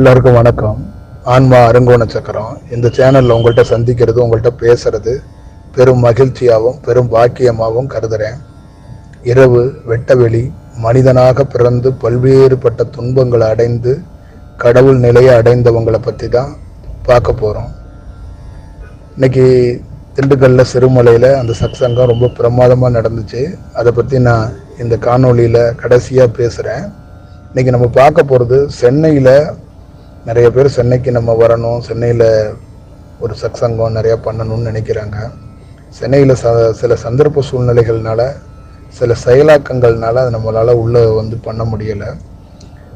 எல்லாருக்கும் வணக்கம். ஆன்மா அருங்கோண சக்கரம். இந்த சேனலில் உங்கள்கிட்ட சந்திக்கிறது உங்கள்கிட்ட பேசுறது பெரும் மகிழ்ச்சியாகவும் பெரும் பாக்கியமாகவும் கருதுறேன். இரவு வெட்டவெளி மனிதனாக பிறந்து பல்வேறுபட்ட துன்பங்களை அடைந்து கடவுள் நிலையை அடைந்தவங்களை பற்றி தான் பார்க்க போகிறோம் இன்னைக்கு திண்டுக்கல்ல சிறுமலையில் அந்த சத்சங்கம் ரொம்ப பிரமாதமாக நடந்துச்சு. அதை பற்றி நான் இந்த காணொளியில் கடைசியாக பேசுகிறேன் இன்னைக்கு நம்ம பார்க்க போகிறது சென்னையில் நிறைய பேர் சென்னைக்கு நம்ம வரணும். சென்னையில் ஒரு சத்சங்கம் நிறையா பண்ணணும்னு நினைக்கிறாங்க. சென்னையில் ச சில சந்தர்ப்ப சூழ்நிலைகள்னால சில செயலாக்கங்கள்னால அது நம்மளால் உள்ளே வந்து பண்ண முடியலை.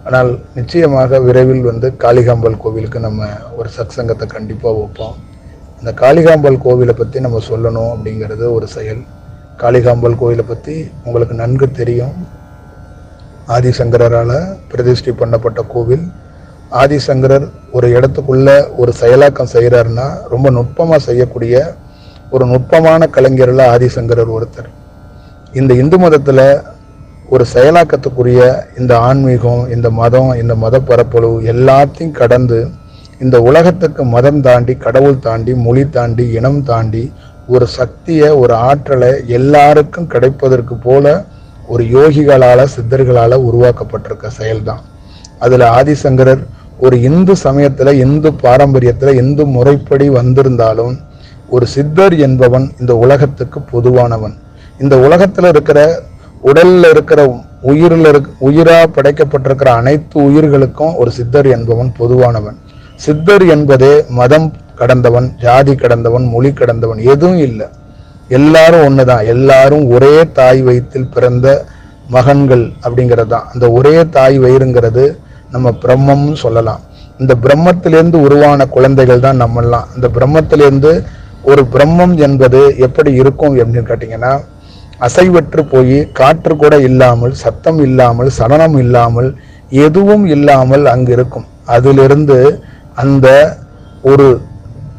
ஆனால் நிச்சயமாக விரைவில் வந்து காளிகாம்பல் கோவிலுக்கு நம்ம ஒரு சத்சங்கத்தை கண்டிப்பாக வைப்போம். அந்த காளிகாம்பல் கோவிலை பற்றி நம்ம சொல்லணும் அப்படிங்கிறது ஒரு செயல். காளிகாம்பல் கோவிலை பற்றி உங்களுக்கு நன்கு தெரியும். ஆதிசங்கரால் பிரதிஷ்டை பண்ணப்பட்ட கோவில். ஆதிசங்கரர் ஒரு இடத்துக்குள்ள ஒரு செயலாக்கம் செய்கிறாருன்னா ரொம்ப நுட்பமாக செய்யக்கூடிய ஒரு நுட்பமான கலைஞரில் ஆதிசங்கரர் ஒருத்தர். இந்த இந்து மதத்தில் ஒரு செயலாக்கத்துக்குரிய இந்த ஆன்மீகம் இந்த மதம் இந்த மத பரப்பளவு எல்லாத்தையும் கடந்து இந்த உலகத்துக்கு மதம் தாண்டி கடவுள் தாண்டி மொழி தாண்டி இனம் தாண்டி ஒரு சக்தியை ஒரு ஆற்றலை எல்லாருக்கும் கிடைப்பதற்கு போல ஒரு யோகிகளால் சித்தர்களால் உருவாக்கப்பட்டிருக்க செயல்தான். அதில் ஆதிசங்கரர் ஒரு இந்து சமயத்தில் இந்து பாரம்பரியத்தில் இந்து முறைப்படி வந்திருந்தாலும் ஒரு சித்தர் என்பவன் இந்த உலகத்துக்கு பொதுவானவன். இந்த உலகத்தில் இருக்கிற உடலில் இருக்கிற உயிரில் இருக் உயிராக படைக்கப்பட்டிருக்கிற அனைத்து உயிர்களுக்கும் ஒரு சித்தர் என்பவன் பொதுவானவன். சித்தர் என்பதே மதம் கடந்தவன் ஜாதி கடந்தவன் மொழி கடந்தவன் எதுவும் இல்லை. எல்லாரும் ஒண்ணுதான். எல்லாரும் ஒரே தாய் வயிற்றில் பிறந்த மகன்கள் அப்படிங்கிறது தான் அந்த ஒரே தாய் வயிறுங்கிறது நம்ம பிரம்மம்னு சொல்லலாம். இந்த பிரம்மத்திலேருந்து உருவான குழந்தைகள் தான் நம்மெல்லாம். இந்த பிரம்மத்திலேருந்து ஒரு பிரம்மம் என்பது எப்படி இருக்கும் அப்படின்னு கேட்டிங்கன்னா அசைவற்று போய் காற்று கூட இல்லாமல் சத்தம் இல்லாமல் சலனம் இல்லாமல் எதுவும் இல்லாமல் அங்கு இருக்கும். அதிலிருந்து அந்த ஒரு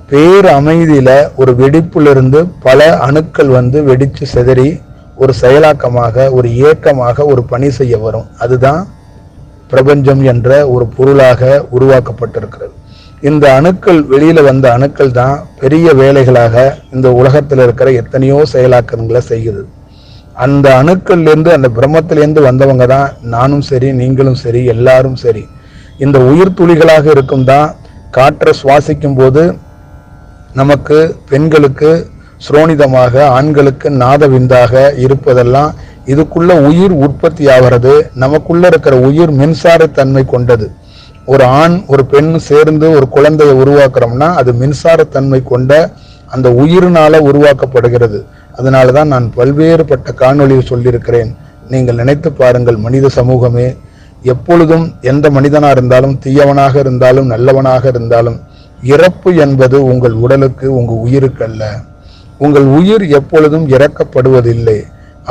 பேர் அமைதியில் ஒரு வெடிப்பிலிருந்து பல அணுக்கள் வந்து வெடித்து சிதறி ஒரு செயலாக்கமாக ஒரு இயக்கமாக ஒரு பணி செய்ய வரும். அதுதான் பிரபஞ்சம் என்ற ஒரு பொருளாக உருவாக்கப்பட்டிருக்கிறது. இந்த அணுக்கள் வெளியில் வந்த அணுக்கள் தான் பெரிய வேலைகளாக இந்த உலகத்தில் இருக்கிற எத்தனையோ செயலாக்கங்களை செய்யுது. அந்த அணுக்கள்லேருந்து அந்த பிரம்மத்திலேருந்து வந்தவங்க தான் நானும் சரி நீங்களும் சரி எல்லாரும் சரி. இந்த உயிர் துளிகளாக இருக்கும் தான் காற்றை சுவாசிக்கும் போது நமக்கு பெண்களுக்கு சுரோனிதமாக ஆண்களுக்கு நாதவிந்தாக இருப்பதெல்லாம் இதுக்குள்ள உயிர் உற்பத்தி ஆகிறது நமக்குள்ள இருக்கிற உயிர் மின்சாரத்தன்மை கொண்டது. ஒரு ஆண் ஒரு பெண் சேர்ந்து ஒரு குழந்தையை உருவாக்குறோம்னா அது மின்சாரத்தன்மை கொண்ட அந்த உயிரினால உருவாக்கப்படுகிறது. அதனால தான் நான் பல்வேறுபட்ட காணொளியில் சொல்லியிருக்கிறேன். நீங்கள் நினைத்து பாருங்கள் மனித சமூகமே எப்பொழுதும் எந்த மனிதனாக இருந்தாலும் தீயவனாக இருந்தாலும் நல்லவனாக இருந்தாலும் இறப்பு என்பது உங்கள் உடலுக்கு உங்கள் உயிருக்கு அல்ல உங்கள் உயிர் எப்பொழுதும் இறக்கப்படுவதில்லை.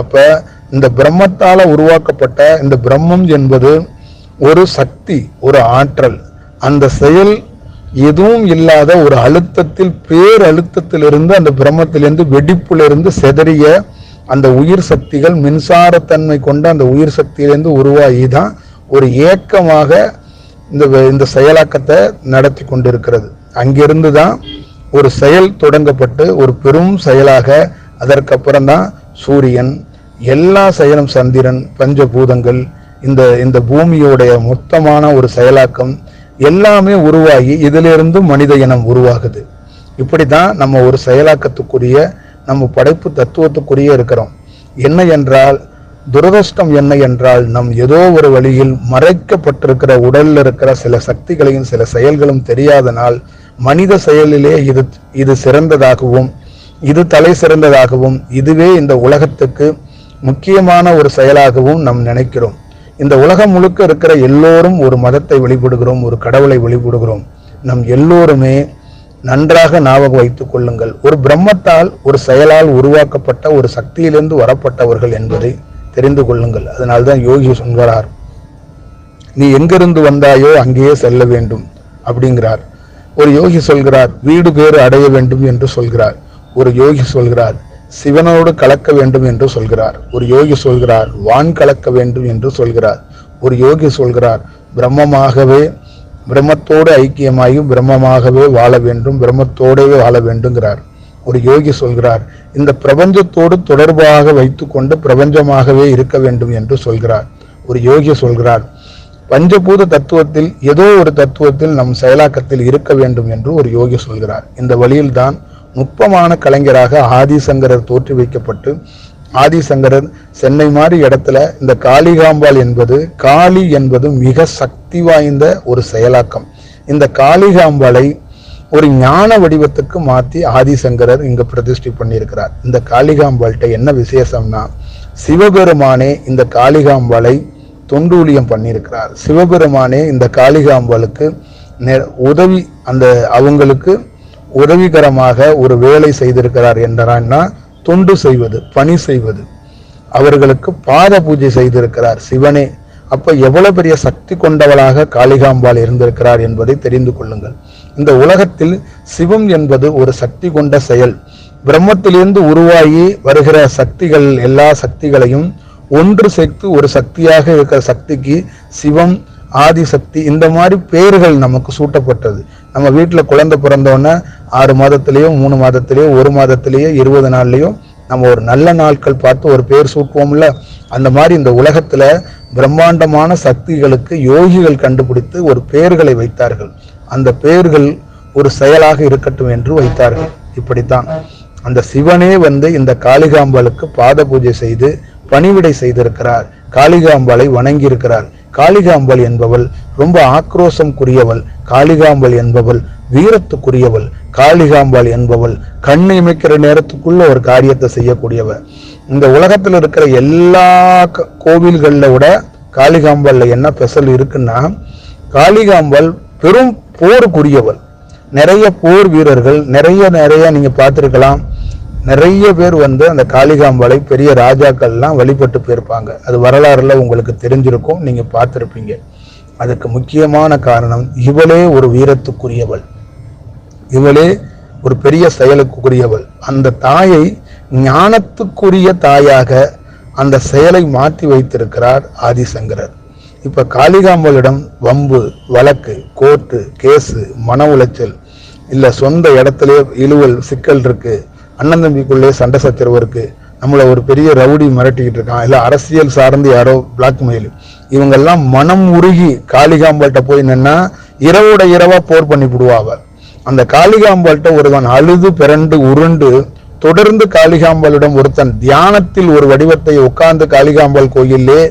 அப்போ இந்த பிரம்மத்தால் உருவாக்கப்பட்ட இந்த பிரம்மம் என்பது ஒரு சக்தி ஒரு ஆற்றல். அந்த செயல் எதுவும் இல்லாத ஒரு அழுத்தத்தில் பேர் அழுத்தத்திலிருந்து அந்த பிரம்மத்திலிருந்து வெடிப்பிலிருந்து செதறிய அந்த உயிர் சக்திகள் மின்சாரத்தன்மை கொண்ட அந்த உயிர் சக்தியிலேருந்து உருவாகி தான் ஒரு ஏக்கமாக இந்த இந்த செயலாக்கத்தை நடத்தி கொண்டிருக்கிறது. அங்கிருந்து தான் ஒரு செயல் தொடங்கப்பட்டு ஒரு பெரும் செயலாக அதற்கப்புறம் தான் சூரியன் எல்லா செயலும் சந்திரன் பஞ்சபூதங்கள் இந்த இந்த பூமியோடைய மொத்தமான ஒரு செயலாக்கம் எல்லாமே உருவாகி இதிலிருந்து மனித இனம் உருவாகுது. இப்படி தான் நம்ம ஒரு செயலாக்கத்துக்குரிய நம்ம படைப்பு தத்துவத்துக்குரிய இருக்கிறோம். என்ன என்றால் துரதிருஷ்டம் என்ன என்றால் நம் ஏதோ ஒரு வழியில் மறைக்கப்பட்டிருக்கிற உடலில் இருக்கிற சில சக்திகளையும் சில செயல்களும் தெரியாதனால் மனித செயலிலே இது இது சிறந்ததாகவும் இது தலை சிறந்ததாகவும் இதுவே இந்த உலகத்துக்கு முக்கியமான ஒரு செயலாகவும் நாம் நினைக்கிறோம். இந்த உலகம் முழுக்க இருக்கிற எல்லோரும் ஒரு மதத்தை வழிபடுகிறோம் ஒரு கடவுளை வழிபடுகிறோம். நம் எல்லோருமே நன்றாக ஞாபகம் வைத்துக் கொள்ளுங்கள். ஒரு பிரம்மத்தால் ஒரு செயலால் உருவாக்கப்பட்ட ஒரு சக்தியிலிருந்து வரப்பட்டவர்கள் என்பதை தெரிந்து கொள்ளுங்கள். அதனால்தான் யோகி சொல்கிறார் நீ எங்கிருந்து வந்தாயோ அங்கேயே செல்ல வேண்டும் அப்படிங்கிறார். ஒரு யோகி சொல்கிறார் வீடு பேறு அடைய வேண்டும் என்று சொல்கிறார். ஒரு யோகி சொல்கிறார் சிவனோடு கலக்க வேண்டும் என்று சொல்கிறார். ஒரு யோகி சொல்கிறார் வான் கலக்க வேண்டும் என்று சொல்கிறார். ஒரு யோகி சொல்கிறார் பிரம்மமாகவே பிரம்மத்தோடு ஐக்கியமாகி பிரம்மமாகவே வாழ வேண்டும் பிரம்மத்தோடவே வாழ வேண்டுங்கிறார். ஒரு யோகி சொல்கிறார் இந்த பிரபஞ்சத்தோடு தொடர்பாக வைத்துக்கொண்டு பிரபஞ்சமாகவே இருக்க வேண்டும் என்று சொல்கிறார். ஒரு யோகி சொல்கிறார் பஞ்சபூத தத்துவத்தில் ஏதோ ஒரு தத்துவத்தில் நம் செயலாக்கத்தில் இருக்க வேண்டும் என்று ஒரு யோகி சொல்கிறார். இந்த வழியில்தான் நுட்பமான கலைஞராக ஆதிசங்கரர் தோற்றுவிக்கப்பட்டு ஆதிசங்கரர் சென்னை மாதிரி இடத்துல இந்த காளிகாம்பாள் என்பது காளி என்பது மிக சக்தி வாய்ந்த ஒரு செயலாக்கம். இந்த காளிகாம்பாளை ஒரு ஞான வடிவத்துக்கு மாற்றி ஆதிசங்கரர் இங்கு பிரதிஷ்டை பண்ணியிருக்கிறார். இந்த காளிகாம்பாள்கிட்ட என்ன விசேஷம்னா சிவபெருமானே இந்த காளிகாம்பாளை தொண்டூலியம் பண்ணியிருக்கிறார். சிவபெருமானே இந்த காளிகாம்பாளுக்கு நெ- உதவி அந்த அவங்களுக்கு உதவிகரமாக ஒரு வேலை செய்திருக்கிறார் என்றான்னா தொண்டு செய்வது பணி செய்வது. அவர்களுக்கு பாத பூஜை செய்திருக்கிறார் சிவனே. அப்ப எவ்வளவு பெரிய சக்தி கொண்டவளாக காளிகாம்பாள் இருந்திருக்கிறார் என்பதை தெரிந்து கொள்ளுங்கள். இந்த உலகத்தில் சிவம் என்பது ஒரு சக்தி கொண்ட செயல். பிரம்மத்திலிருந்து உருவாகி வருகிற சக்திகள் எல்லா சக்திகளையும் ஒன்று சேர்த்து ஒரு சக்தியாக இருக்கிற சக்திக்கு சிவம் ஆதிசக்தி இந்த மாதிரி பெயர்கள் நமக்கு சூட்டப்பட்டது. நம்ம வீட்டில் குழந்தை பிறந்தோன்னே ஆறு மாதத்துலேயோ மூணு மாதத்திலேயோ ஒரு மாதத்திலேயோ இருபது நாள்லேயோ நம்ம ஒரு நல்ல நாட்கள் பார்த்து ஒரு பேர் சூட்டுவோம்ல? அந்த மாதிரி இந்த உலகத்துல பிரம்மாண்டமான சக்திகளுக்கு யோகிகள் கண்டுபிடித்து ஒரு பெயர்களை வைத்தார்கள். அந்த பெயர்கள் ஒரு செயலாக இருக்கட்டும் என்று வைத்தார்கள். இப்படித்தான். அந்த சிவனே வந்து இந்த காளிகாம்பாளுக்கு பாத பூஜை செய்து பணிவிடை செய்திருக்கிறார். காளிகாம்பாளை வணங்கியிருக்கிறார். காளிகாம்பல் காளிகாம்பாள் என்பவள் ரொம்ப ஆக்ரோஷம்க்குரியவள் காளிகாம்பாள் என்பவள் வீரத்துக்குரியவள். காளிகாம்பாள் என்பவள் கண் இமைக்கிற நேரத்துக்குள்ள ஒரு காரியத்தை செய்யக்கூடியவள் இந்த உலகத்தில் இருக்கிற எல்லா கோவில்களில் விட காளிகாம்பாளில் என்ன ஸ்பெஷல் இருக்குன்னா காளிகாம்பாள் பெரும் போருக்குரியவள். நிறைய போர் வீரர்கள் நிறைய நிறைய நீங்கள் பார்த்துருக்கலாம். நிறைய பேர் வந்து அந்த காளிகாம்பாளை பெரிய ராஜாக்கள்லாம் வழிபட்டு போயிருப்பாங்க. அது வரலாறுல உங்களுக்கு தெரிஞ்சிருக்கும் நீங்கள் பார்த்துருப்பீங்க. அதுக்கு முக்கியமான காரணம் இவளே ஒரு வீரத்துக்குரியவள். இவளே ஒரு பெரிய செயலுக்குரியவள். அந்த தாயை ஞானத்துக்குரிய தாயாக அந்த செயலை மாற்றி வைத்திருக்கிறார் ஆதிசங்கரர். இப்போ காளிகாம்பலிடம் வம்பு வழக்கு கோர்ட்டு கேஸு மன உளைச்சல் இல்லை சொந்த இடத்திலே இழுவல் சிக்கல் இருக்கு அண்ணன் தம்பிக்குள்ளே சண்டை சச்சரவு இருக்கு நம்மளை ஒரு பெரிய ரவுடி மிரட்டிக்கிட்டு இருக்கான் இல்லை அரசியல் சார்ந்து யாரோ பிளாக்மெயில் இவங்கெல்லாம் மனம் உருகி காளிகாம்பாள்கிட்ட போய் நின்னா இரவோட இரவா போர் பண்ணி விடுவாங்க அந்த காளிகாம்பாள்கிட்ட ஒருவன் அழுது பிறண்டு உருண்டு தொடர்ந்து காளிகாம்பாளிடம் ஒருத்தன் தியானத்தில் ஒரு வடிவத்தை உட்கார்ந்து காளிகாம்பாள் கோயிலே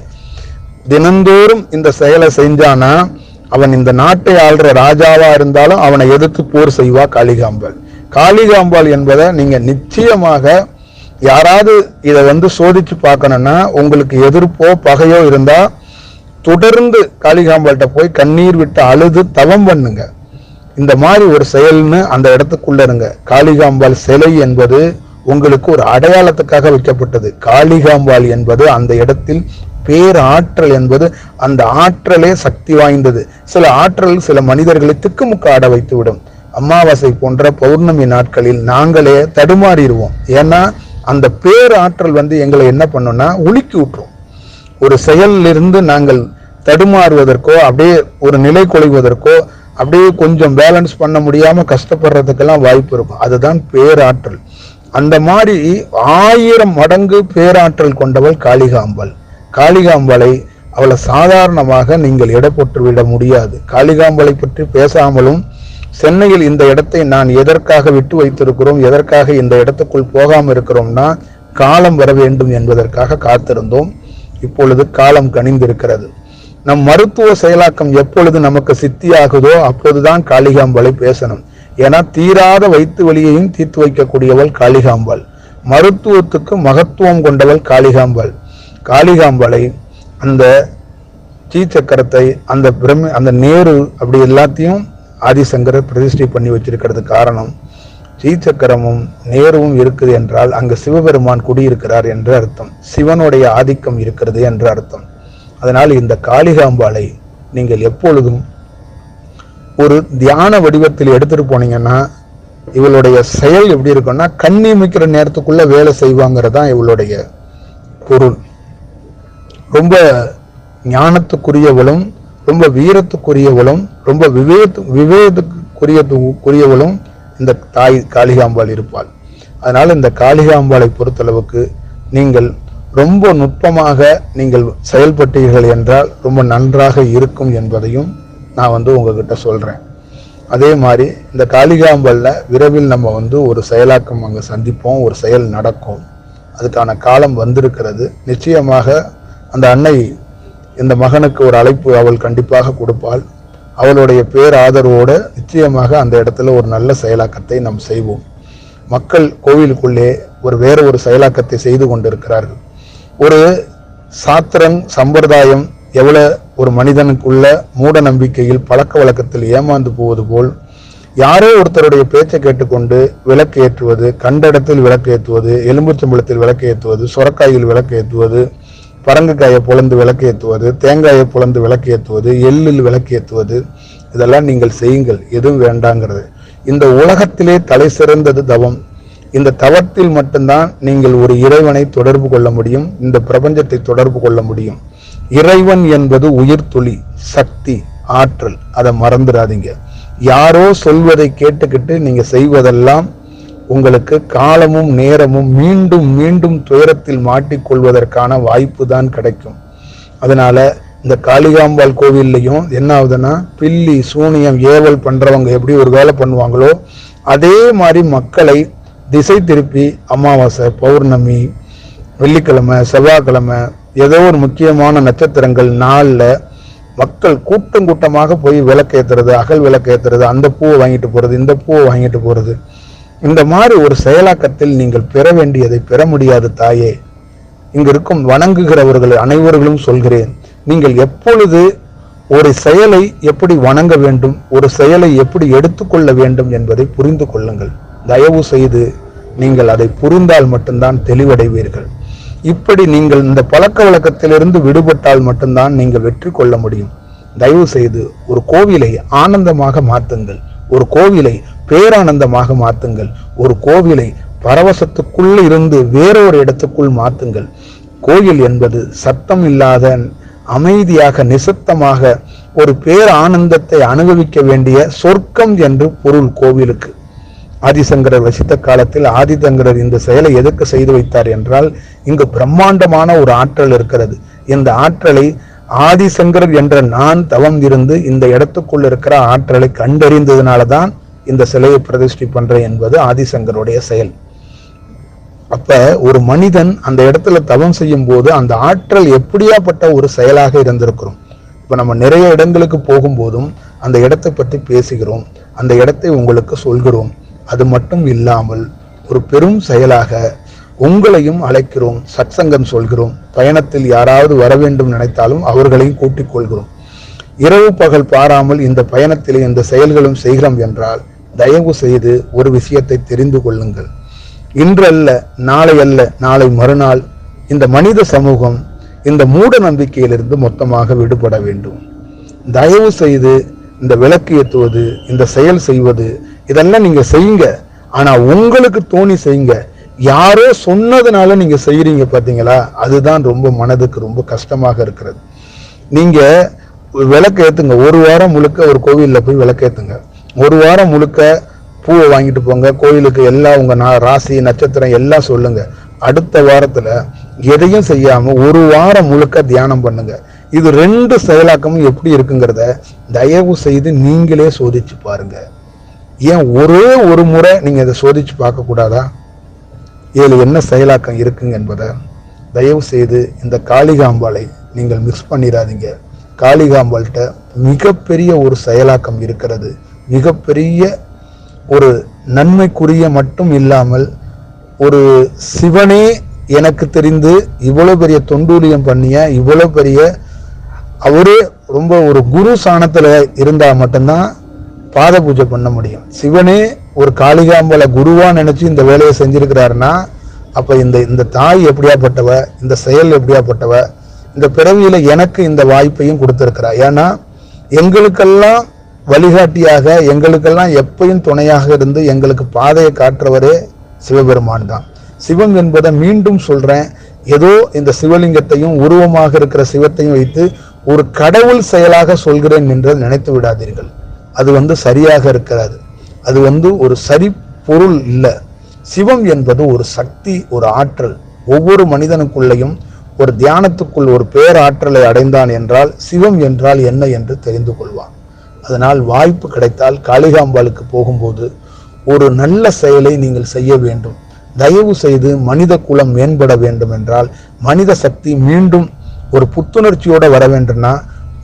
தினந்தோறும் இந்த செயலை செஞ்சானா அவன் இந்த நாட்டை ஆள்ற ராஜாவா இருந்தாலும் அவனை எதிர்த்து போர் செய்வா காளிகாம்பாள். காளிகாம்பாள் என்பதை நீங்க நிச்சயமாக யாராவது இதை வந்து சோதிச்சு பார்க்கணும்னா உங்களுக்கு எதிர்ப்போ பகையோ இருந்தா தொடர்ந்து காளிகாம்பாள்கிட்ட போய் கண்ணீர் விட்டு அழுது தவம் பண்ணுங்க. இந்த மாதிரி ஒரு செயல்னு அந்த இடத்துக்குள்ள இருங்க. காளிகாம்பாள் சிலை என்பது உங்களுக்கு ஒரு அடையாளத்துக்காக வைக்கப்பட்டது. காளிகாம்பாள் என்பது அந்த இடத்தில் பேராற்றல் என்பது அந்த ஆற்றலே சக்தி வாய்ந்தது. சில ஆற்றல் சில மனிதர்களை திக்குமுக்க ஆட வைத்துவிடும். அமாவாசை போன்ற பௌர்ணமி நாட்களில் நாங்களே தடுமாறிடுவோம். ஏன்னா அந்த பேராற்றல் வந்து எங்களை என்ன பண்ணும்னா உலுக்கி விட்டுரும் ஒரு செயலிலிருந்து நாங்கள் தடுமாறுவதற்கோ அப்படியே ஒரு நிலை குலைவதற்கோ அப்படியே கொஞ்சம் பேலன்ஸ் பண்ண முடியாமல் கஷ்டப்படுறதுக்கெல்லாம் வாய்ப்பு இருக்கும். அதுதான் பேராற்றல். அந்த மாதிரி ஆயிரம் மடங்கு பேராற்றல் கொண்டவள் காளிகாம்பாள் காளிகாம்பாளை அவளை சாதாரணமாக நீங்கள் இடப்பட்டு விட முடியாது. காளிகாம்பலை பற்றி பேசாமலும் சென்னையில் இந்த இடத்தை நான் எதற்காக விட்டு வைத்திருக்கிறோம் எதற்காக இந்த இடத்துக்குள் போகாமல் இருக்கிறோம்னா காலம் வர வேண்டும் என்பதற்காக காத்திருந்தோம். இப்பொழுது காலம் கனிந்திருக்கிறது. நம் மருத்துவ செயலாக்கம் எப்பொழுது நமக்கு சித்தியாகுதோ அப்போதுதான் காளிகாம்பாளை பேசணும். என தீராத வயிற்று வலியையும் தீர்த்து வைக்கக்கூடியவள் காளிகாம்பாள். மருத்துவத்துக்கு மகத்துவம் கொண்டவள் காளிகாம்பாள். காளிகாம்பாளை அந்த சக்கரத்தை அந்த பிரமி அந்த நேரு அப்படி எல்லாத்தையும் ஆதிசங்கரர் பிரதிஷ்டை பண்ணி வச்சிருக்கிறது காரணம் சீச்சக்கரமும் நேருவும் இருக்குது என்றால் அங்கு சிவபெருமான் குடியிருக்கிறார் என்று அர்த்தம். சிவனுடைய ஆதிக்கம் இருக்கிறது என்று அர்த்தம். அதனால் இந்த காளிகாம்பாளை நீங்கள் எப்பொழுதும் ஒரு தியான வடிவத்தில் எடுத்துகிட்டு போனீங்கன்னா இவளுடைய செயல் எப்படி இருக்கும்னா கண்ணி மிக்கிற நேரத்துக்குள்ளே வேலை செய்வாங்கிறது தான் இவளுடைய பொருள். ரொம்ப ஞானத்துக்குரியவளும் ரொம்ப வீரத்துக்குரியவளும் ரொம்ப விவேகத்து விவேகத்துக்குரியவளும் இந்த தாய் காளிகாம்பாள் இருப்பாள். அதனால் இந்த காளிகாம்பாளை பொறுத்தளவுக்கு நீங்கள் ரொம்ப நுட்பமாக நீங்கள் செயல்பட்டீர்கள் என்றால் ரொம்ப நன்றாக இருக்கும் என்பதையும் நான் வந்து உங்ககிட்ட சொல்கிறேன் அதே மாதிரி இந்த காளிகாம்பல்ல விரைவில் நம்ம வந்து ஒரு செயலாக்கம் அங்கே சந்திப்போம் ஒரு செயல் நடக்கும். அதுக்கான காலம் வந்திருக்கிறது. நிச்சயமாக அந்த அன்னை இந்த மகனுக்கு ஒரு அழைப்பு அவள் கண்டிப்பாக கொடுப்பாள். அவளுடைய பேர் ஆதரவோடு நிச்சயமாக அந்த இடத்துல ஒரு நல்ல செயலாக்கத்தை நாம் செய்வோம். மக்கள் கோவிலுக்குள்ளே ஒரு வேறு ஒரு செயலாக்கத்தை செய்து கொண்டிருக்கிறார்கள். ஒரு சாத்திரம் சம்பிரதாயம் எவ்வளோ ஒரு மனிதனுக்குள்ள மூட நம்பிக்கையில் பழக்க வழக்கத்தில் ஏமாந்து போவது போல் யாரோ ஒருத்தருடைய பேச்சை கேட்டுக்கொண்டு விளக்கு ஏற்றுவது கண்ட இடத்தில் விளக்கு ஏற்றுவது எலும்புச்சம்பளத்தில் விளக்கு ஏற்றுவது சுரக்காயில் விளக்கு ஏற்றுவது பரங்குக்காயை புலந்து விளக்கு ஏற்றுவது தேங்காயை புலந்து விளக்கு ஏற்றுவது எள்ளில் விளக்கு ஏற்றுவது இதெல்லாம் நீங்கள் செய்யுங்கள். எதுவும் வேண்டாங்கிறது. இந்த உலகத்திலே தலை சிறந்தது தவம். இந்த தவத்தில் மட்டும்தான் நீங்கள் ஒரு இறைவனை தொடர்பு கொள்ள முடியும் இந்த பிரபஞ்சத்தை தொடர்பு கொள்ள முடியும். இறைவன் என்பது உயிர் துளி சக்தி ஆற்றல். அதை மறந்துடாதீங்க. யாரோ சொல்வதை கேட்டுக்கிட்டு நீங்க செய்வதெல்லாம் உங்களுக்கு காலமும் நேரமும் மீண்டும் மீண்டும் துயரத்தில் மாட்டிக்கொள்வதற்கான வாய்ப்பு தான் கிடைக்கும். அதனால இந்த காளிகாம்பாள் கோவில்லையும் என்ன ஆகுதுன்னா பில்லி சூனியம் ஏவல் பண்றவங்க எப்படி ஒரு வேலை பண்ணுவாங்களோ அதே மாதிரி மக்களை திசை திருப்பி அமாவாசை பௌர்ணமி வெள்ளிக்கிழமை செவ்வாய்க்கிழமை ஏதோ ஒரு முக்கியமான நட்சத்திரங்கள் நாளில் மக்கள் கூட்டம் கூட்டமாக போய் விளக்கேற்றுறது அகல் விளக்கேற்றுறது அந்த பூவை வாங்கிட்டு போகிறது இந்த பூவை வாங்கிட்டு போகிறது இந்த மாதிரி ஒரு செயலாக்கத்தில் நீங்கள் பெற வேண்டியதை பெற முடியாது தாயே. இங்கு இருக்கும் வணங்குகிறவர்கள் அனைவர்களும் சொல்கிறேன் நீங்கள் எப்பொழுது ஒரு செயலை எப்படி வணங்க வேண்டும் ஒரு செயலை எப்படி எடுத்துக்கொள்ள வேண்டும் என்பதை புரிந்து கொள்ளுங்கள். தயவு செய்து நீங்கள் அதை புரிந்தால் மட்டும்தான் தெளிவடைவீர்கள். இப்படி நீங்கள் இந்த பழக்க வழக்கத்திலிருந்து விடுபட்டால் மட்டும்தான் நீங்கள் வெற்றி கொள்ள முடியும். தயவு செய்து ஒரு கோவிலை ஆனந்தமாக மாற்றுங்கள். ஒரு கோவிலை பேரானந்தமாக மாற்றுங்கள். ஒரு கோவிலை பரவசத்துக்குள் இருந்து வேறொரு இடத்துக்குள் மாற்றுங்கள். கோயில் என்பது சத்தம் இல்லாத அமைதியாக நிசத்தமாக ஒரு பேர் ஆனந்தத்தை அனுபவிக்க வேண்டிய சொர்க்கம் என்று பொருள் கோவிலுக்கு. ஆதிசங்கரர் வசித்த காலத்தில் ஆதிசங்கரர் இந்த செயலை எதற்கு செய்து வைத்தார் என்றால் இங்கு பிரம்மாண்டமான ஒரு ஆற்றல் இருக்கிறது. இந்த ஆற்றலை ஆதிசங்கரர் என்ற நான் தவம் இருந்து இந்த இடத்துக்குள் இருக்கிற ஆற்றலை கண்டறிந்ததுனால தான் இந்த சிலையை பிரதிஷ்டை பண்றேன் என்பது ஆதிசங்கருடைய செயல். அப்ப ஒரு மனிதன் அந்த இடத்துல தவம் செய்யும் போது அந்த ஆற்றல் எப்படியாப்பட்ட ஒரு செயலாக இருந்திருக்கிறோம்? இப்போ நம்ம நிறைய இடங்களுக்கு போகும்போதும் அந்த இடத்தை பற்றி பேசுகிறோம். அந்த இடத்தை உங்களுக்கு சொல்கிறோம். அது மட்டும் இல்லாமல் ஒரு பெரும் செயலாக உங்களையும் அழைக்கிறோம் சத்சங்கம் சொல்கிறோம். பயணத்தில் யாராவது வர வேண்டும் நினைத்தாலும் அவர்களையும் கூட்டிக் கொள்கிறோம். இரவு பகல் பாராமல் இந்த பயணத்திலே இந்த செயல்களும் செய்கிறோம் என்றால் தயவு செய்து ஒரு விஷயத்தை தெரிந்து கொள்ளுங்கள். இன்றல்ல நாளை அல்ல நாளை மறுநாள் இந்த மனித சமூகம் இந்த மூட நம்பிக்கையிலிருந்து மொத்தமாக விடுபட வேண்டும். தயவு செய்து இந்த விளக்கு ஏற்றுவது இந்த செயல் செய்வது இதெல்லாம் நீங்கள் செய்யுங்க. ஆனால் உங்களுக்கு தோணி செய்யுங்க. யாரோ சொன்னதுனால நீங்கள் செய்கிறீங்க பார்த்தீங்களா அதுதான் ரொம்ப மனதுக்கு ரொம்ப கஷ்டமாக இருக்கிறது. நீங்கள் விளக்கு ஒரு வாரம் முழுக்க ஒரு கோவில்ல போய் விளக்கு ஒரு வாரம் முழுக்க பூவை வாங்கிட்டு போங்க. கோயிலுக்கு எல்லாம் உங்கள் நா- ராசி நட்சத்திரம் எல்லாம் சொல்லுங்கள் அடுத்த வாரத்தில் எதையும் செய்யாமல் ஒரு வாரம் முழுக்க தியானம் பண்ணுங்க. இது ரெண்டு செயலாக்கமும் எப்படி இருக்குங்கிறத தயவு செய்து நீங்களே சோதிச்சு பாருங்கள் ஏன் ஒரே ஒரு முறை நீங்கள் இதை சோதிச்சு பார்க்கக்கூடாதா இதில் என்ன செயலாக்கம் இருக்குங்க என்பதை தயவு செய்து இந்த காளிகாம்பாளை நீங்கள் மிஸ் பண்ணிடாதீங்க காளிகாம்பாள்கிட்ட மிகப்பெரிய ஒரு செயலாக்கம் இருக்கிறது. மிகப்பெரிய ஒரு நன்மைக்குரிய மட்டும் இல்லாமல் ஒரு சிவனே எனக்கு தெரிந்து இவ்வளோ பெரிய தொண்டூலியம் பண்ணிய இவ்வளோ பெரிய அவரே ரொம்ப ஒரு குரு சாணத்தில் இருந்தால் மட்டும்தான் பாத பூஜை பண்ண முடியும். சிவனே ஒரு காளிகாம்பல குருவா நினைச்சு இந்த வேலையை செஞ்சிருக்கிறாருன்னா அப்ப இந்த இந்த தாய் எப்படியாப்பட்டவ இந்த செயல் எப்படியாப்பட்டவ இந்த பிறவியில எனக்கு இந்த வாய்ப்பையும் கொடுத்திருக்கிறா. ஏன்னா எங்களுக்கெல்லாம் வழிகாட்டியாக எங்களுக்கெல்லாம் எப்பையும் துணையாக இருந்து எங்களுக்கு பாதையை காட்டுறவரே சிவபெருமான் தான். சிவம் என்பதை மீண்டும் சொல்றேன். ஏதோ இந்த சிவலிங்கத்தையும் உருவமாக இருக்கிற சிவத்தையும் வைத்து ஒரு கடவுள் செயலாக சொல்கிறேன் என்று நினைத்து விடாதீர்கள். அது வந்து சரியாக இருக்கிறது. அது வந்து ஒரு சரி பொருள் இல்லை. சிவம் என்பது ஒரு சக்தி ஒரு ஆற்றல். ஒவ்வொரு மனிதனுக்குள்ளேயும் ஒரு தியானத்துக்குள் ஒரு பேராற்றலை அடைந்தான் என்றால் சிவம் என்றால் என்ன என்று தெரிந்து கொள்வான். அதனால் வாய்ப்பு கிடைத்தால் காளிகாம்பாளுக்கு போகும்போது ஒரு நல்ல செயலை நீங்கள் செய்ய வேண்டும். தயவு செய்து மனித குலம் மேம்பட வேண்டும் என்றால் மனித சக்தி மீண்டும் ஒரு புத்துணர்ச்சியோடு வர வேண்டும்னா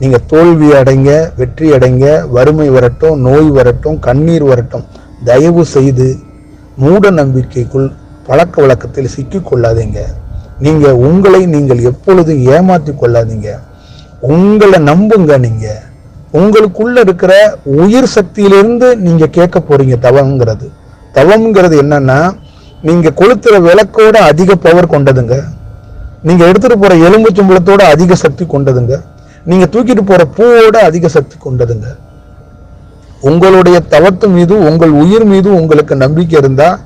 நீங்கள் தோல்வி அடைங்க வெற்றி அடைங்க வறுமை வரட்டும் நோய் வரட்டும் கண்ணீர் வரட்டும். தயவு செய்து மூட நம்பிக்கைக்குள் பழக்க வழக்கத்தில் சிக்கிக்கொள்ளாதீங்க கொள்ளாதீங்க. உங்களை நீங்கள் எப்பொழுதும் ஏமாற்றி கொள்ளாதீங்க. உங்களை நம்புங்க நீங்கள் உங்களுக்குள்ள இருக்கிற உயிர் சக்தியிலிருந்து நீங்கள் கேட்க போகிறீங்க தவங்கிறது. தவங்கிறது என்னன்னா நீங்கள் கொளுத்துற விளக்கோட அதிக பவர் கொண்டதுங்க. நீங்கள் எடுத்துகிட்டு போகிற எலும்பு சும்பளத்தோட அதிக சக்தி கொண்டதுங்க. நீங்க தூக்கிட்டு போற பூவோட அதிக சக்தி கொண்டதுங்க. உங்களுடைய தவத்து மீது உங்கள் உயிர் மீது உங்களுக்கு நம்பிக்கை இருந்தா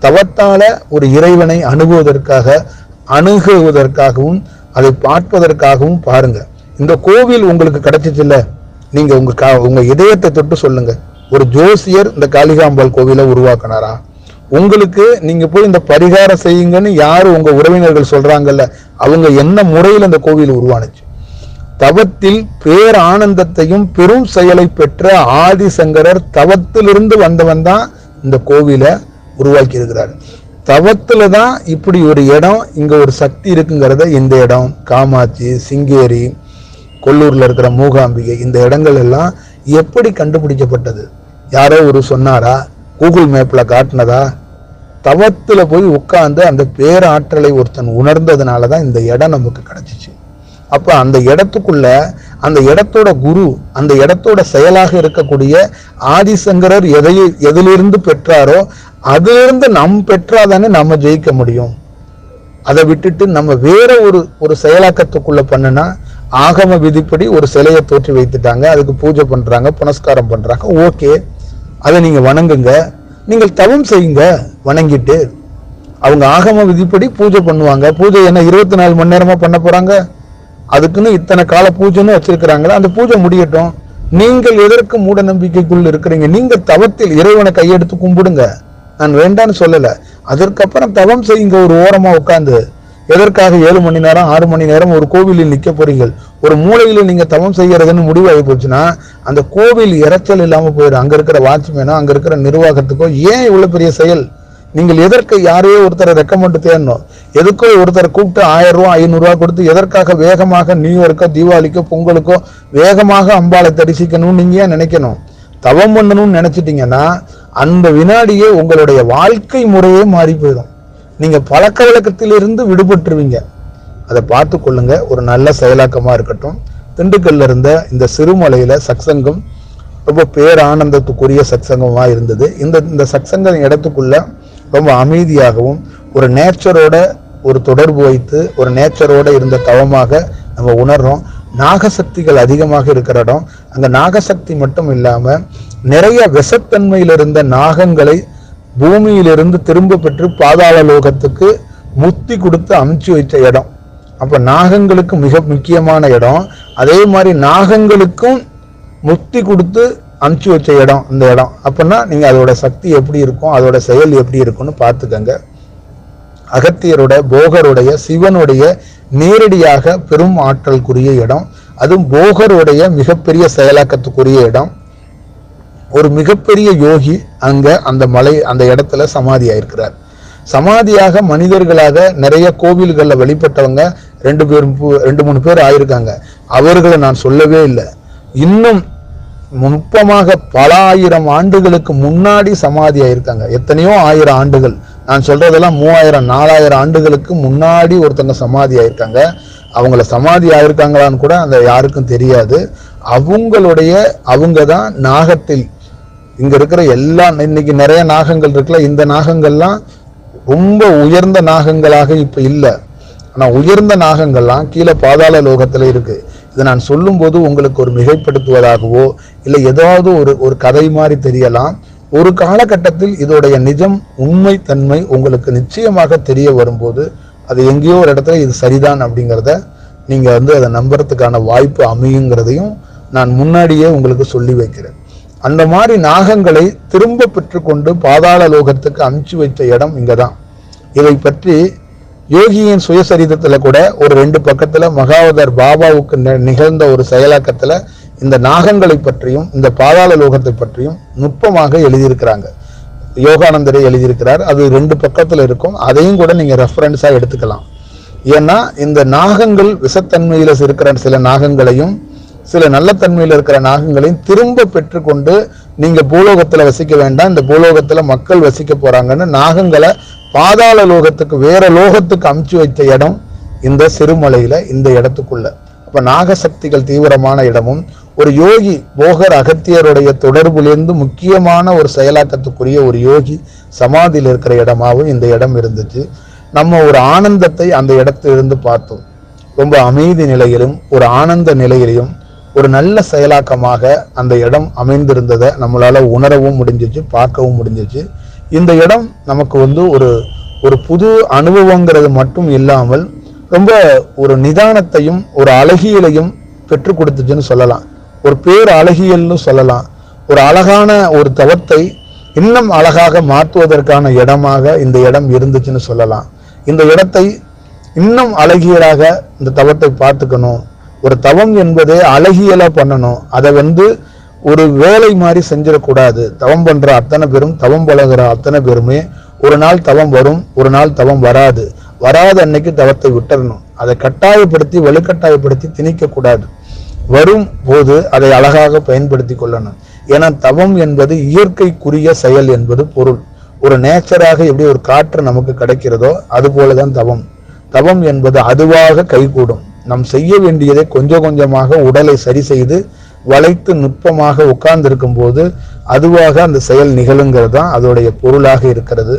தவத்தால ஒரு இறைவனை அணுகுவதற்காக அணுகுவதற்காகவும் அதை பார்ப்பதற்காகவும் பாருங்க. இந்த கோவில் உங்களுக்கு கிடைச்சிச்சு நீங்க உங்க கா- உங்க இதயத்தை தொட்டு சொல்லுங்க. ஒரு ஜோசியர் இந்த காளிகாம்பாள் கோவிலை உருவாக்கினாரா? உங்களுக்கு நீங்க போய் இந்த பரிகாரம் செய்யுங்கன்னு யாரு உங்க உறவினர்கள் சொல்றாங்கல்ல அவங்க என்ன முறையில் இந்த கோவில் உருவானுச்சு? தவத்தில் பேர் ஆனந்தத்தையும் பெரும் செயலை பெற்ற ஆதிசங்கரர் தவத்திலிருந்து வந்தவன் தான் இந்த கோவிலை உருவாக்கி இருக்கிறார் தான் இப்படி ஒரு இடம் இங்கே ஒரு சக்தி இருக்குங்கிறத இந்த இடம் காமாட்சி சிங்கேரி கொல்லூரில் இருக்கிற மூகாம்பிகை இந்த இடங்கள் எல்லாம் எப்படி கண்டுபிடிக்கப்பட்டது? யாரோ ஒரு சொன்னாரா? கூகுள் மேப்பில் காட்டினதா? தவத்தில் போய் உட்கார்ந்து அந்த பேராற்றலை ஒருத்தன் உணர்ந்ததுனால தான் இந்த இடம் நமக்கு கிடச்சிச்சு. அப்போ அந்த இடத்துக்குள்ள அந்த இடத்தோட குரு அந்த இடத்தோட செயலாக இருக்கக்கூடிய ஆதிசங்கரர் எதை எதிலிருந்து பெற்றாரோ அதிலிருந்து நம் பெற்றாதானே நம்ம ஜெயிக்க முடியும். அதை விட்டுட்டு நம்ம வேற ஒரு ஒரு செயலாக்கத்துக்குள்ள பண்ணுனா ஆகம விதிப்படி ஒரு சிலையை தோற்றி வைத்துட்டாங்க அதுக்கு பூஜை பண்றாங்க புனஸ்காரம் பண்றாங்க ஓகே. அதை நீங்க வணங்குங்க. நீங்கள் தவம் செய்யுங்க வணங்கிட்டு. அவங்க ஆகம விதிப்படி பூஜை பண்ணுவாங்க. பூஜை என்ன இருபத்தி நாலு மணி நேரமா பண்ண போறாங்க? அதுக்குன்னு இத்தனை கால பூஜைன்னு வச்சிருக்கிறாங்களா அந்த பூஜை முடியட்டும். நீங்கள் எதற்கு மூட நம்பிக்கைக்குள் இருக்கிறீங்க? நீங்க தவத்தில் இறைவனை கையெடுத்து கும்பிடுங்க. நான் வேண்டான்னு சொல்லல. அதற்கப்புறம் தவம் செய்யுங்க ஒரு ஓரமா உட்காந்து எதற்காக ஏழு மணி நேரம் ஆறு மணி நேரம் ஒரு கோவிலில் நிக்க போறீங்கள் ஒரு மூலையில நீங்க தவம் செய்யறதுன்னு முடிவாகி போச்சுன்னா அந்த கோவில் இறைச்சல் இல்லாம போயிடும். அங்க இருக்கிற வாட்ச்மேனோ அங்க இருக்கிற நிர்வாகத்துக்கோ ஏன் இவ்வளவு பெரிய செயல்? நீங்கள் எதற்கு யாரையோ ஒருத்தரை ரெக்கமெண்ட் தேடணும்? எதுக்கோ ஒருத்தரை கூப்பிட்டு ஆயிரம் ரூபா ஐநூறுரூவா கொடுத்து எதற்காக வேகமாக நியூ இயர்க்கோ தீபாவளிக்கோ பொங்கலுக்கோ வேகமாக அம்பாளை தரிசிக்கணும்னு நீங்கள் ஏன் நினைக்கணும்? தவம் பண்ணணும்னு நினச்சிட்டிங்கன்னா அந்த வினாடியே உங்களுடைய வாழ்க்கை முறையே மாறி போயிடும். நீங்கள் பழக்க வழக்கத்திலிருந்து விடுபட்டுருவீங்க. அதை பார்த்து கொள்ளுங்க. ஒரு நல்ல செயலாக்கமாக இருக்கட்டும். திண்டுக்கல்ல இருந்த இந்த சிறுமலையில் சக்சங்கம் ரொம்ப பேரானந்தத்துக்குரிய சக்சங்கமாக இருந்தது. இந்த இந்த சக்சங்க இடத்துக்குள்ள ரொம்ப அமைதியாகவும் ஒரு நேச்சரோட ஒரு தொடர்பு வைத்து ஒரு நேச்சரோட இருந்த தவமாக நம்ம உணர்றோம். நாகசக்திகள் அதிகமாக இருக்கிற இடம். அங்க நாகசக்தி மட்டும் இல்லாமல் நிறைய விஷத்தன்மையில் இருந்த நாகங்களை பூமியிலிருந்து திரும்ப பெற்று பாதாள லோகத்துக்கு முத்தி கொடுத்து அமுச்சு வைத்த இடம். அப்போ நாகங்களுக்கு மிக முக்கியமான இடம். அதே மாதிரி நாகங்களுக்கும் முத்தி கொடுத்து அனுப்பிச்சு வச்ச இடம் இந்த இடம். அப்படின்னா நீங்கள் அதோட சக்தி எப்படி இருக்கும் அதோட செயல் எப்படி இருக்கும்னு பார்த்துக்கங்க. அகத்தியருடைய போகருடைய சிவனுடைய நேரடியாக பெரும் ஆற்றலுக்குரிய இடம். அதுவும் போகருடைய மிகப்பெரிய செயலாக்கத்துக்குரிய இடம். ஒரு மிகப்பெரிய யோகி அங்கே அந்த மலை அந்த இடத்துல சமாதி ஆயிருக்கிறார். சமாதியாக மனிதர்களாக நிறைய கோவில்களில் வழிபட்டவங்க ரெண்டு பேரும் ரெண்டு மூணு பேர் ஆயிருக்காங்க. அவர்களை நான் சொல்லவே இல்லை. இன்னும் நுட்பமாக பல ஆயிரம் ஆண்டுகளுக்கு முன்னாடி சமாதி ஆயிருக்காங்க. எத்தனையோ ஆயிரம் ஆண்டுகள். நான் சொல்றதெல்லாம் மூவாயிரம் நாலாயிரம் ஆண்டுகளுக்கு முன்னாடி ஒருத்தங்க சமாதி ஆயிருக்காங்க. அவங்கள சமாதி ஆயிருக்காங்களான்னு கூட அந்த யாருக்கும் தெரியாது. அவங்களுடைய அவங்க தான் நாகத்தில். இங்க இருக்கிற எல்லா இன்னைக்கு நிறைய நாகங்கள் இருக்குல்ல இந்த நாகங்கள்லாம் ரொம்ப உயர்ந்த நாகங்களாக இப்ப இல்லை. ஆனா உயர்ந்த நாகங்கள்லாம் கீழே பாதாள லோகத்துல இருக்கு. இதை நான் சொல்லும்போது உங்களுக்கு ஒரு மிகைப்படுத்துவதாகவோ இல்லை ஏதாவது ஒரு ஒரு கதை மாதிரி தெரியலாம். ஒரு காலகட்டத்தில் இதோடைய நிஜம் உண்மை தன்மை உங்களுக்கு நிச்சயமாக தெரிய வரும்போது அது எங்கேயோ ஒரு இடத்துல இது சரிதான் அப்படிங்கிறத நீங்கள் வந்து அதை நம்புறதுக்கான வாய்ப்பு அமையுங்கிறதையும் நான் முன்னாடியே உங்களுக்கு சொல்லி வைக்கிறேன். அந்த மாதிரி நாகங்களை திரும்ப பெற்றுக்கொண்டு பாதாள லோகத்துக்கு அனுப்பிச்சு வைத்த இடம் இங்கதான். இதை பற்றி யோகியின் சுயசரிதத்தில் கூட ஒரு ரெண்டு பக்கத்தில் மகாவதர் பாபாவுக்கு நிகழ்ந்த ஒரு செயலாக்கத்தில் இந்த நாகங்களை பற்றியும் இந்த பாதாள லோகத்தை பற்றியும் நுட்பமாக எழுதியிருக்கிறாங்க. யோகானந்தரை எழுதியிருக்கிறார். அது ரெண்டு பக்கத்தில் இருக்கும். அதையும் கூட நீங்கள் ரெஃபரன்ஸாக எடுத்துக்கலாம். ஏன்னா இந்த நாகங்கள் விஷத்தன்மையில் இருக்கிற சில நாகங்களையும் சில நல்ல தன்மையில் இருக்கிற நாகங்களையும் திரும்ப பெற்றுக்கொண்டு நீங்க பூலோகத்துல வசிக்க வேண்டாம். இந்த பூலோகத்துல மக்கள் வசிக்க போறாங்கன்னு நாகங்களை பாதாள லோகத்துக்கு வேற லோகத்துக்கு அமுச்சு வைத்த இடம் இந்த சிறுமலையில இந்த இடத்துக்குள்ள. அப்ப நாகசக்திகள் தீவிரமான இடமும் ஒரு யோகி போகர் அகத்தியருடைய தொடர்புலேருந்து முக்கியமான ஒரு செயலாக்கத்துக்குரிய ஒரு யோகி சமாதியில் இருக்கிற இடமாவும் இந்த இடம் இருந்துச்சு. நம்ம ஒரு ஆனந்தத்தை அந்த இடத்திலிருந்து பார்த்தோம். ரொம்ப அமைதி நிலையிலும் ஒரு ஆனந்த நிலையிலையும் ஒரு நல்ல செயலாக்கமாக அந்த இடம் அமைந்திருந்ததை நம்மளால் உணரவும் முடிஞ்சிச்சு பார்க்கவும் முடிஞ்சிச்சு. இந்த இடம் நமக்கு வந்து ஒரு ஒரு புது அனுபவங்கிறது மட்டும் இல்லாமல் ரொம்ப ஒரு நிதானத்தையும் ஒரு அழகியலையும் பெற்று கொடுத்துச்சுன்னு சொல்லலாம். ஒரு பேர் அழகியல்னு சொல்லலாம். ஒரு அழகான ஒரு தவத்தை இன்னும் அழகாக மாற்றுவதற்கான இடமாக இந்த இடம் இருந்துச்சுன்னு சொல்லலாம். இந்த இடத்தை இன்னும் அழகியலாக இந்த தவத்தை பார்த்துக்கணும். ஒரு தவம் என்பது அழகியலாக பண்ணணும். அதை வந்து ஒரு வேலை மாதிரி செஞ்சிடக்கூடாது. தவம் பண்ணுற அத்தனை பேரும் தவம் பழகுற அத்தனை பேருமே ஒரு நாள் தவம் வரும் ஒரு நாள் தவம் வராது. வராத அன்னைக்கு தவத்தை விட்டுறணும். அதை கட்டாயப்படுத்தி வலுக்கட்டாயப்படுத்தி திணிக்கக்கூடாது. வரும் போது அதை அழகாக பயன்படுத்தி கொள்ளணும். ஏன்னா தவம் என்பது இயற்கைக்குரிய செயல் என்பது பொருள். ஒரு நேச்சராக எப்படி ஒரு காற்று நமக்கு கிடைக்கிறதோ அது போலதான் தவம். தவம் என்பது அதுவாக கைகூடும். நாம் செய்ய வேண்டியதை கொஞ்சம் கொஞ்சமாக உடலை சரி செய்து வளைத்து நுட்பமாக உட்கார்ந்திருக்கும் போது அதுவாக அந்த செயல் நிகழுங்கிறது தான் அதோடைய பொருளாக இருக்கிறது.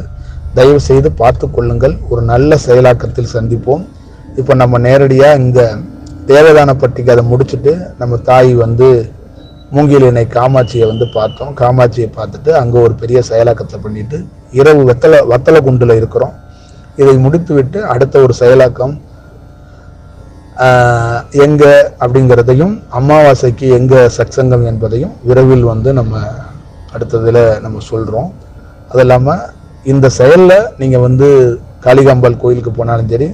தயவு செய்து பார்த்து கொள்ளுங்கள். ஒரு நல்ல செயலாக்கத்தில் சந்திப்போம். இப்போ நம்ம நேரடியாக இந்த தேவதான பட்டிக்கு அதை முடிச்சுட்டு நம்ம தாய் வந்து மூங்கிலினை காமாட்சியை வந்து பார்த்தோம். காமாட்சியை பார்த்துட்டு அங்கே ஒரு பெரிய செயலாக்கத்தை பண்ணிட்டு இரவு வெத்தலை வத்தலை குண்டில் இருக்கிறோம். இதை முடித்துவிட்டு அடுத்த ஒரு செயலாக்கம் எங்க அப்படிங்கிறதையும் அமாவாசைக்கு எங்க சத்சங்கம் என்பதையும் விரைவில் வந்து நம்ம அடுத்ததில் நம்ம சொல்கிறோம் அது இல்லாமல் இந்த செயலில் நீங்கள் வந்து காளிகாம்பாள் கோயிலுக்கு போனாலும் சரி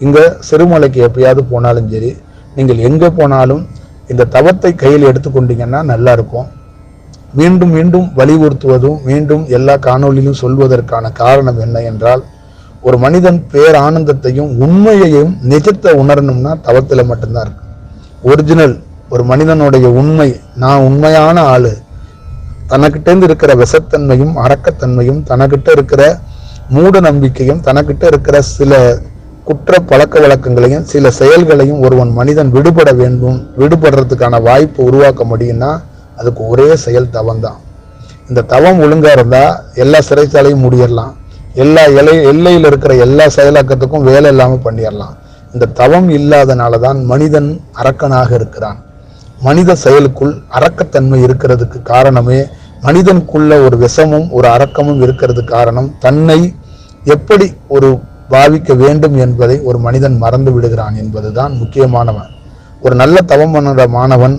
இங்கே சிறுமலைக்கு எப்பயாவது போனாலும் சரி நீங்கள் எங்கே போனாலும் இந்த தவத்தை கையில் எடுத்துக்கொண்டீங்கன்னா நல்லா இருக்கும். மீண்டும் மீண்டும் வலியுறுத்துவதும் மீண்டும் எல்லா காணொளியிலும் சொல்வதற்கான காரணம் என்ன என்றால் ஒரு மனிதன் பேரானந்தத்தையும் உண்மையையும் நிஜத்தை உணரணும்னா தவத்தில் மட்டும்தான் இருக்கு. ஒரிஜினல் ஒரு மனிதனுடைய உண்மை நான் உண்மையான ஆளு. தனக்கிட்டேருந்து இருக்கிற விஷத்தன்மையும் அரக்கத்தன்மையும் தனக்கிட்ட இருக்கிற மூட நம்பிக்கையும் தனக்கிட்ட இருக்கிற சில குற்ற பழக்க வழக்கங்களையும் சில செயல்களையும் ஒருவன் மனிதன் விடுபட வேண்டும் விடுபடுறதுக்கான வாய்ப்பு உருவாக்க முடியும்னா அதுக்கு ஒரே செயல் தவம்தான். இந்த தவம் ஒழுங்காக இருந்தால் எல்லா சிறைச்சாலையும் முடியிடலாம் எல்லா எல்லை எல்லையில் இருக்கிற எல்லா செயலாக்கத்துக்கும் வேலை இல்லாமல் பண்ணிடலாம். இந்த தவம் இல்லாதனால தான் மனிதன் அரக்கனாக இருக்கிறான். மனித செயலுக்குள் அரக்கத்தன்மை இருக்கிறதுக்கு காரணமே மனிதனுக்குள்ள ஒரு விஷமும் ஒரு அரக்கமும் இருக்கிறது காரணம் தன்னை எப்படி ஒரு பாவிக்க வேண்டும் என்பதை ஒரு மனிதன் மறந்து விடுகிறான் என்பதுதான் முக்கியமானவன். ஒரு நல்ல தவம் பண்ணுற மாணவன்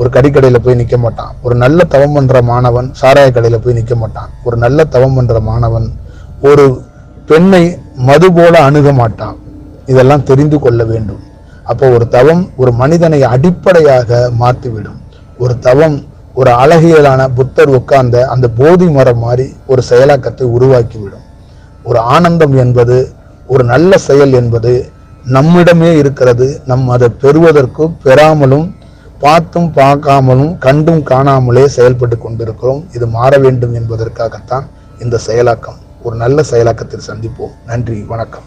ஒரு கடிக்கடையில் போய் நிற்க மாட்டான். ஒரு நல்ல தவம் பண்ணுற மாணவன் சாராய கடையில் போய் நிற்க மாட்டான். ஒரு நல்ல தவம் பண்ணுற மாணவன் ஒரு பெண்ணை மது போல அணுக மாட்டான் இதெல்லாம் தெரிந்து கொள்ள வேண்டும். அப்போ ஒரு தவம் ஒரு மனிதனை அடிப்படையாக மாற்றிவிடும். ஒரு தவம் ஒரு அழகியலான புத்தர் உட்கார்ந்த அந்த போதி மரம் மாதிரி ஒரு செயலாக்கத்தை உருவாக்கிவிடும். ஒரு ஆனந்தம் என்பது ஒரு நல்ல செயல் என்பது நம்மிடமே இருக்கிறது. நம் அதை பெறுவதற்கு பெறாமலும் பார்த்தும் பார்க்காமலும் கண்டும் காணாமலே செயல்பட்டு கொண்டிருக்கிறோம். இது மாற வேண்டும் என்பதற்காகத்தான் இந்த செயலாக்கம். ஒரு நல்ல செயலாக்கத்தில் சந்திப்போம். நன்றி வணக்கம்.